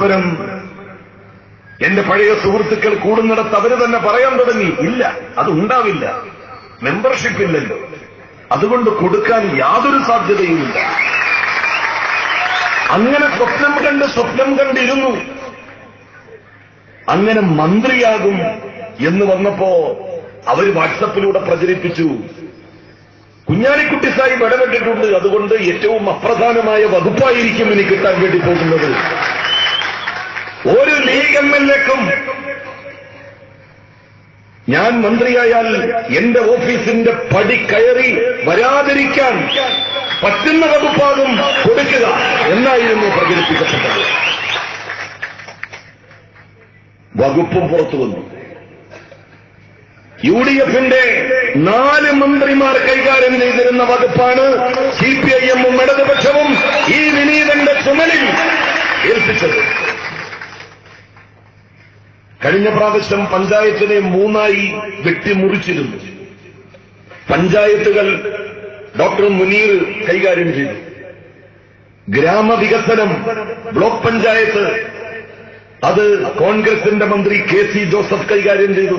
പരസ്പരം എന്റെ പഴയ സുഹൃത്തുക്കൾ കൂടുന്നിടത്ത് അവർ തന്നെ പറയാൻ തുടങ്ങി. ഇല്ല അത് ഉണ്ടാവില്ല. മെമ്പർഷിപ്പ് ഇല്ലല്ലോ. അതുകൊണ്ട് കൊടുക്കാൻ യാതൊരു സാധ്യതയുമില്ല. അങ്ങനെ സ്വപ്നം കണ്ട് സ്വപ്നം കണ്ടിരുന്നു. അങ്ങനെ മന്ത്രിയാകും എന്ന് വന്നപ്പോ അവർ വാട്സപ്പിലൂടെ പ്രചരിപ്പിച്ചു. കുഞ്ഞാലിക്കുട്ടി സാഹിബ് ഇടപെട്ടിട്ടുണ്ട്. അതുകൊണ്ട് ഏറ്റവും അപ്രധാനമായ വകുപ്പായിരിക്കും എനിക്ക് കിട്ടാൻ വേണ്ടി പോകുന്നത്. ഒരു ലീഗ് എം എൽ എക്കും ഞാൻ മന്ത്രിയായാൽ എന്റെ ഓഫീസിന്റെ പടി കയറി വരാതിരിക്കാൻ പറ്റുന്ന വകുപ്പാകും കൊടുക്കുക എന്നായിരുന്നു പ്രചരിപ്പിക്കപ്പെട്ടത്. വകുപ്പും പുറത്തു വന്നു. യു ഡി എഫിന്റെ നാല് മന്ത്രിമാർ കൈകാര്യം ചെയ്തിരുന്ന വകുപ്പാണ് സി പി ഐ എമ്മും ഇടതുപക്ഷവും ഈ വിനീതന്റെ ചുമലിൽ ഏൽപ്പിച്ചത്. കഴിഞ്ഞ പ്രാവശ്യം പഞ്ചായത്തിനെ മൂന്നായി വെട്ടിമുറിച്ചിരുന്നു. പഞ്ചായത്തുകൾ ഡോക്ടർ മുനീർ കൈകാര്യം ചെയ്തു. ഗ്രാമവികസനം ബ്ലോക്ക് പഞ്ചായത്ത് അത് കോൺഗ്രസിന്റെ മന്ത്രി കെ സി ജോസഫ് കൈകാര്യം ചെയ്തു.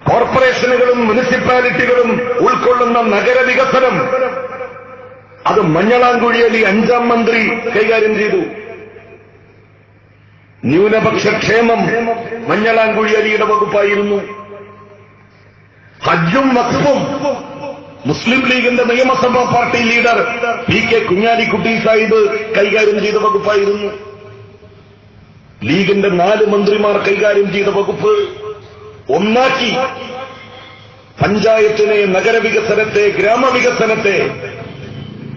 കോർപ്പറേഷനുകളും മുനിസിപ്പാലിറ്റികളും ഉൾക്കൊള്ളുന്ന നഗരവികസനം അത് മഞ്ഞളാങ്കുഴിയലി അഞ്ചാം മന്ത്രി കൈകാര്യം ചെയ്തു. ന്യൂനപക്ഷ ക്ഷേമം മഞ്ഞളാങ്കുഴിയലിയുടെ വകുപ്പായിരുന്നു. ഹജ്ജും വഖഫും മുസ്ലിം ലീഗിന്റെ നിയമസഭാ party leader P K Kunhalikutty Sahib കൈകാര്യം ചെയ്ത വകുപ്പായിരുന്നു. ലീഗിന്റെ നാല് മന്ത്രിമാർ കൈകാര്യം ചെയ്ത വകുപ്പ് ഒന്നാക്കി പഞ്ചായത്തിനെ നഗരവികസനത്തെ ഗ്രാമവികസനത്തെ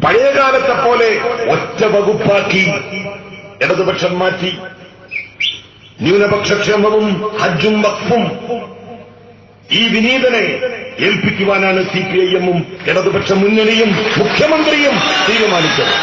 പഴയകാലത്തെ പോലെ ഒറ്റ വകുപ്പാക്കി ഇടതുപക്ഷം മാറ്റി. ന്യൂനപക്ഷക്ഷേമവും ഹജ്ജും വഖഫും. ഈ വിനീതനെ ഏൽപ്പിക്കുവാനാണ് സി പി ഐ എമ്മും ഇടതുപക്ഷ മുന്നണിയും മുഖ്യമന്ത്രിയും തീരുമാനിച്ചത്.